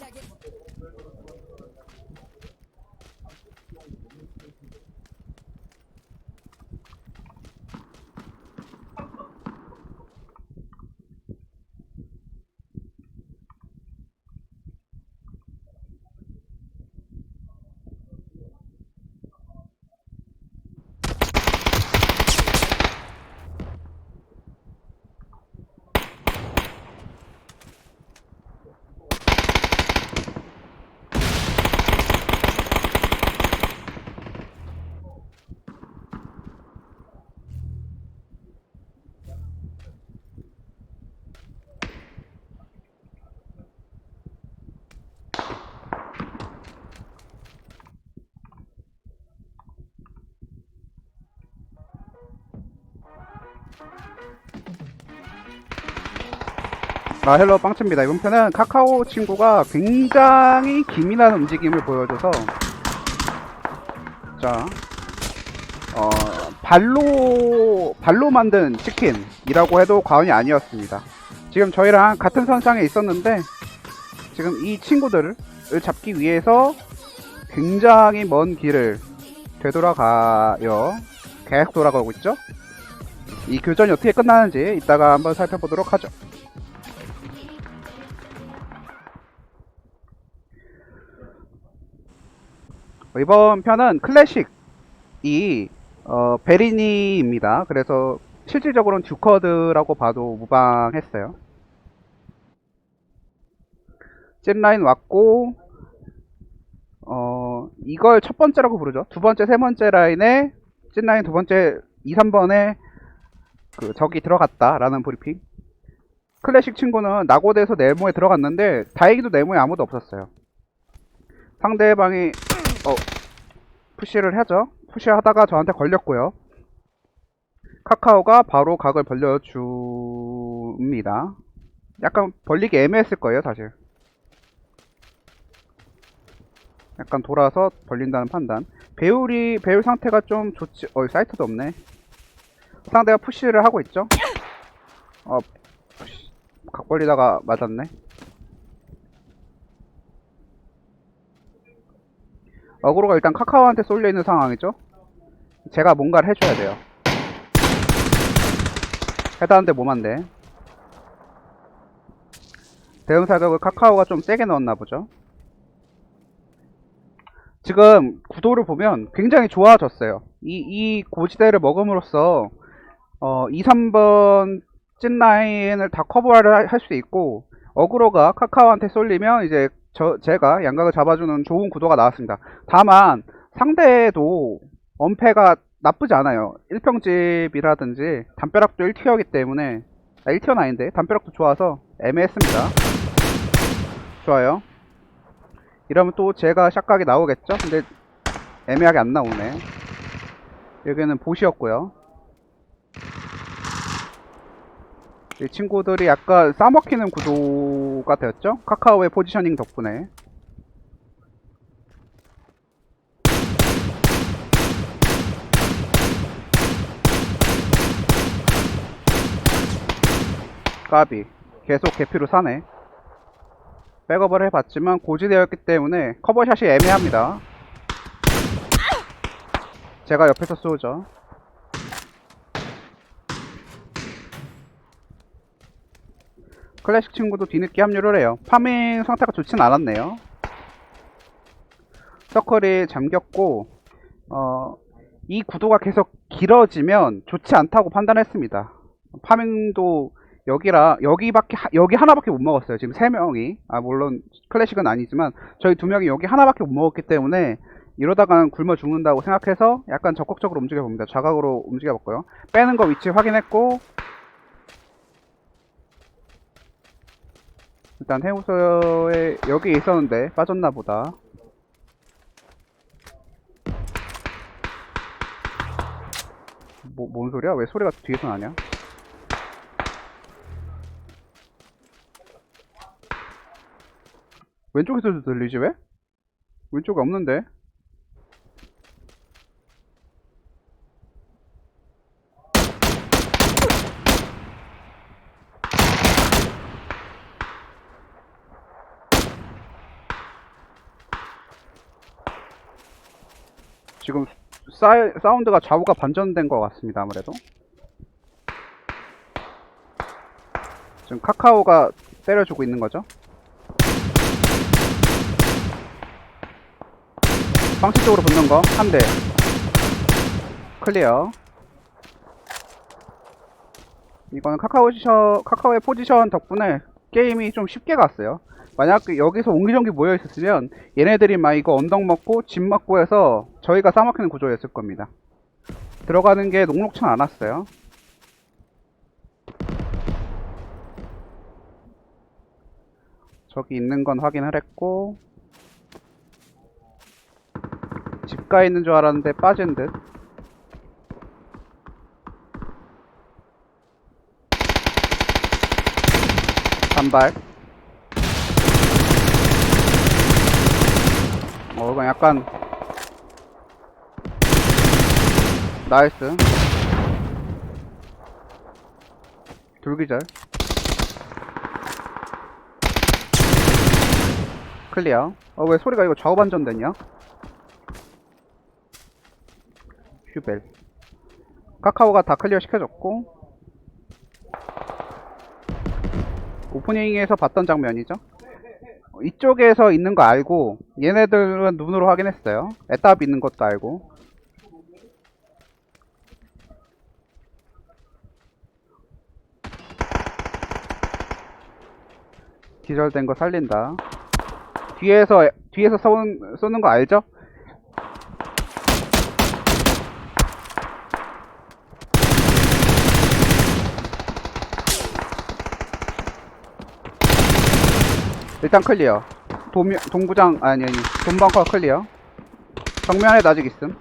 la que... 아 헬로 빵츠입니다. 이번 편은 카카오 친구가 굉장히 기민한 움직임을 보여줘서 자 어, 발로 발로 만든 치킨이라고 해도 과언이 아니었습니다. 지금 저희랑 같은 선상에 있었는데 지금 이 친구들을 잡기 위해서 굉장히 먼 길을 되돌아가요. 계속 돌아가고 있죠? 이 교전이 어떻게 끝나는지 이따가 한번 살펴보도록 하죠 이번 편은 클래식이 어, 베리니입니다. 그래서 실질적으로는 듀커드라고 봐도 무방했어요. 찐라인 왔고 어, 이걸 첫 번째라고 부르죠. 두 번째, 세 번째 라인에 찐라인 두 번째, 2, 3번에 그 적이 들어갔다라는 브리핑. 클래식 친구는 낙오대에서 네모에 들어갔는데 다행히도 네모에 아무도 없었어요. 상대방이 어, 푸시를 하죠. 푸시하다가 저한테 걸렸고요. 카카오가 바로 각을 벌려줍니다. 약간 벌리기 애매했을 거예요, 사실. 약간 돌아서 벌린다는 판단. 배율이, 배율 상태가 좀 좋지, 어, 사이트도 없네. 상대가 푸시를 하고 있죠? 어, 푸시, 각 벌리다가 맞았네. 어그로가 일단 카카오한테 쏠려 있는 상황이죠. 제가 뭔가를 해줘야 돼요. 해다는데 몸한데. 대응 사격을 카카오가 좀 세게 넣었나 보죠. 지금 구도를 보면 굉장히 좋아졌어요. 이, 이 고지대를 먹음으로써 어, 2, 3번 찐 라인을 다 커버를 할 수 있고 어그로가 카카오한테 쏠리면 이제 저 제가 양각을 잡아주는 좋은 구도가 나왔습니다. 다만 상대도 엄폐가 나쁘지 않아요. 1평집이라든지 담벼락도 1티어이기 때문에 아, 1티어는 아닌데 담벼락도 좋아서 애매했습니다. 좋아요. 이러면 또 제가 샷각이 나오겠죠? 근데 애매하게 안 나오네. 여기는 보시였고요. 이 친구들이 약간 싸먹히는 구도가 되었죠? 카카오의 포지셔닝 덕분에. 까비. 계속 개피로 사네. 백업을 해봤지만 고지되었기 때문에 커버샷이 애매합니다. 제가 옆에서 쏘죠. 클래식 친구도 뒤늦게 합류를 해요. 파밍 상태가 좋진 않았네요. 서클이 잠겼고, 어, 이 구도가 계속 길어지면 좋지 않다고 판단했습니다. 파밍도 여기라, 여기밖에, 하- 여기 하나밖에 못 먹었어요. 지금 세 명이. 아, 물론 클래식은 아니지만, 저희 두 명이 여기 하나밖에 못 먹었기 때문에, 이러다가는 굶어 죽는다고 생각해서 약간 적극적으로 움직여 봅니다. 좌각으로 움직여 볼까요? 빼는 거 위치 확인했고, 일단 해우소에 여기 있었는데 빠졌나 보다. 뭐, 뭔 소리야? 왜 소리가 뒤에서 나냐? 왼쪽에서도 들리지 왜? 왼쪽에 없는데? 지금 사, 사운드가 좌우가 반전된 것 같습니다. 아무래도. 지금 카카오가 때려주고 있는 거죠. 방치 쪽으로 붙는 거 한 대. 클리어. 이거는 카카오 포지션, 카카오의 포지션 덕분에 게임이 좀 쉽게 갔어요. 만약 그 여기서 옹기종기 모여 있었으면 얘네들이 막 이거 언덕 먹고 집 먹고 해서 저희가 싸먹히는 구조였을 겁니다. 들어가는 게 녹록치 않았어요. 저기 있는 건 확인을 했고 집가에 있는 줄 알았는데 빠진 듯. 단발. 어, 이건 약간 나이스. 둘기절. 클리어. 어, 왜 소리가 이거 좌우 반전됐냐? 휴벨. 카카오가 다 클리어 시켜줬고, 오프닝에서 봤던 장면이죠. 어, 이쪽에서 있는 거 알고, 얘네들은 눈으로 확인했어요. 에답 있는 것도 알고. 기절된 거 살린다. 뒤에서, 뒤에서 쏘는, 쏘는 거 알죠? 일단 클리어. 도미, 동부장, 아니, 아니, 돈방커 클리어. 정면에 아직 있음.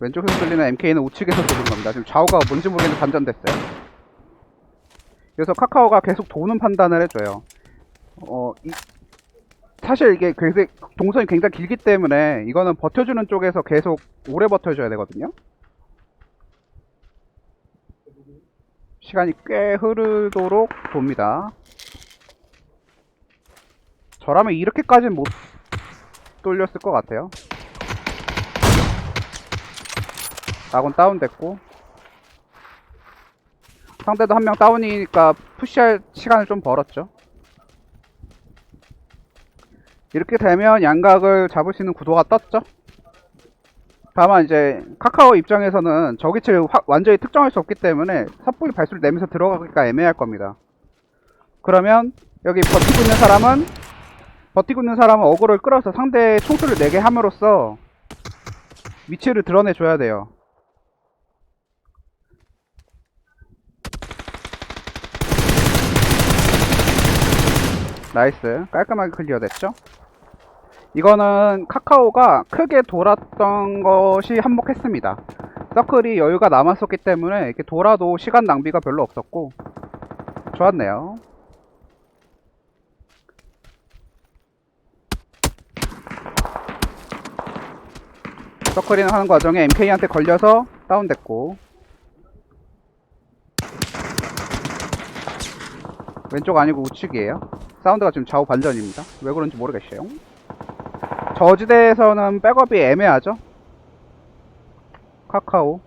왼쪽에서 쏠리는 MK는 우측에서 쏘는 겁니다. 지금 좌우가 뭔지 모르겠는데 반전됐어요. 그래서 카카오가 계속 도는 판단을 해줘요. 어, 이, 사실 이게 굉장히, 동선이 굉장히 길기 때문에 이거는 버텨주는 쪽에서 계속 오래 버텨줘야 되거든요. 시간이 꽤 흐르도록 돕니다. 저라면 이렇게까지는 못 돌렸을 것 같아요. 아군 다운됐고 상대도 한 명 다운이니까 푸시할 시간을 좀 벌었죠. 이렇게 되면 양각을 잡을 수 있는 구도가 떴죠. 다만 이제 카카오 입장에서는 저기치를 확- 완전히 특정할 수 없기 때문에 섣불리 발소리 내면서 들어가기가 애매할 겁니다. 그러면 여기 버티고 있는 사람은 버티고 있는 사람은 어그를 끌어서 상대의 총수를 내게 함으로써 위치를 드러내 줘야 돼요. 나이스 깔끔하게 클리어 됐죠? 이거는 카카오가 크게 돌았던 것이 한몫했습니다. 서클이 여유가 남았었기 때문에 이렇게 돌아도 시간 낭비가 별로 없었고 좋았네요. 서클이는 하는 과정에 MK한테 걸려서 다운됐고 왼쪽 아니고 우측이에요. 사운드가 지금 좌우 반전입니다. 왜 그런지 모르겠어요. 저지대에서는 백업이 애매하죠? 카카오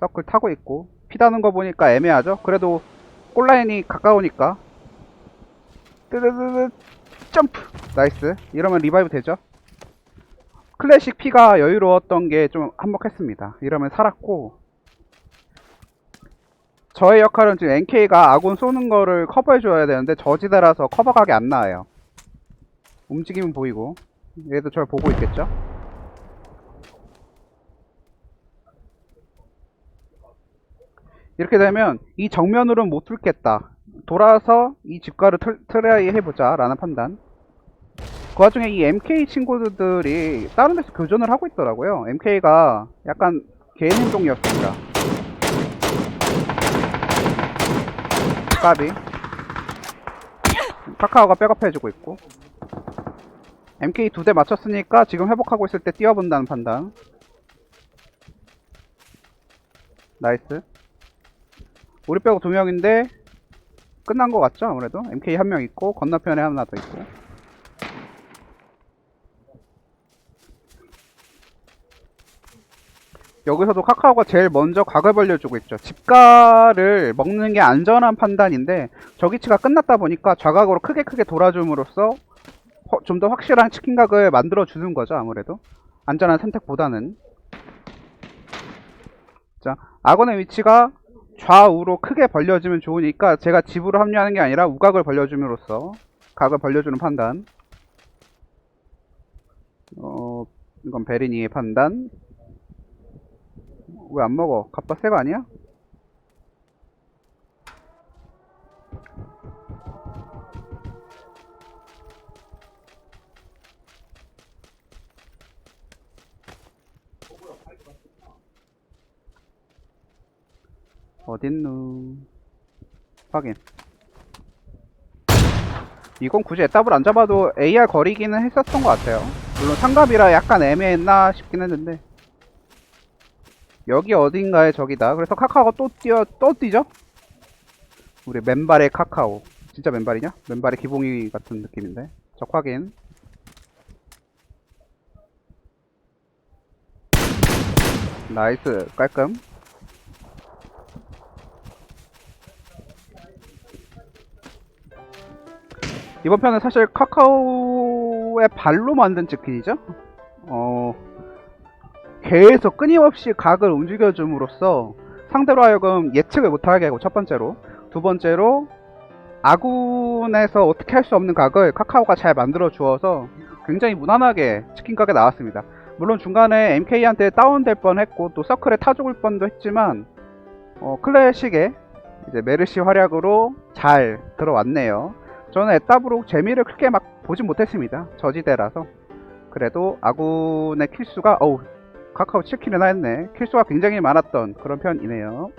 서클 타고 있고 피다는 거 보니까 애매하죠? 그래도 골라인이 가까우니까 뜨드드드 점프 나이스 이러면 리바이브 되죠? 클래식 피가 여유로웠던 게 좀 한몫했습니다 이러면 살았고 저의 역할은 지금 NK가 아군 쏘는 거를 커버해줘야 되는데 저지대라서 커버각이 안 나와요 움직이면 보이고 얘도 절 보고 있겠죠? 이렇게 되면 이 정면으로는 못 뚫겠다. 돌아서 이 집가를 틀, 트라이 해보자 라는 판단. 그 와중에 이 MK 친구들이 다른 데서 교전을 하고 있더라고요. MK가 약간 개인 행동이었습니다. 까비. 카카오가 백업해주고 있고. MK 두 대 맞췄으니까 지금 회복하고 있을 때 뛰어본다는 판단. 나이스. 우리 빼고 두 명인데 끝난 것 같죠? 아무래도 MK 한 명 있고 건너편에 하나 더 있고. 여기서도 카카오가 제일 먼저 각을 벌려주고 있죠. 집가를 먹는 게 안전한 판단인데 저기치가 끝났다 보니까 좌각으로 크게 크게 돌아줌으로써 좀 더 확실한 치킨 각을 만들어 주는 거죠. 아무래도 안전한 선택보다는 자 악원의 위치가 좌우로 크게 벌려지면 좋으니까 제가 집으로 합류하는 게 아니라 우각을 벌려줌으로써 각을 벌려주는 판단 어 이건 베리니의 판단 왜 안 먹어? 갑바 새거 아니야? 어딨누? 확인. 이건 굳이 에따블 안 잡아도 AR 거리기는 했었던 것 같아요. 물론 상갑이라 약간 애매했나 싶긴 했는데. 여기 어딘가에 저기다. 그래서 카카오가 또 뛰어, 또 뛰죠? 우리 맨발의 카카오. 진짜 맨발이냐? 맨발의 기봉이 같은 느낌인데. 적 확인. 나이스. 깔끔. 이번 편은 사실 카카오의 발로 만든 치킨이죠? 어, 계속 끊임없이 각을 움직여줌으로써 상대로 하여금 예측을 못하게 하고 첫 번째로 두 번째로 아군에서 어떻게 할 수 없는 각을 카카오가 잘 만들어 주어서 굉장히 무난하게 치킨 각에 나왔습니다. 물론 중간에 MK한테 다운될 뻔했고 또 서클에 타 죽을 뻔도 했지만 어, 클래식의 이제 메르시 활약으로 잘 들어왔네요. 저는 에따브로 재미를 크게 막 보진 못했습니다. 저지대라서. 그래도 아군의 킬수가, 어우, 카카오 7킬이나 했네. 킬수가 굉장히 많았던 그런 편이네요.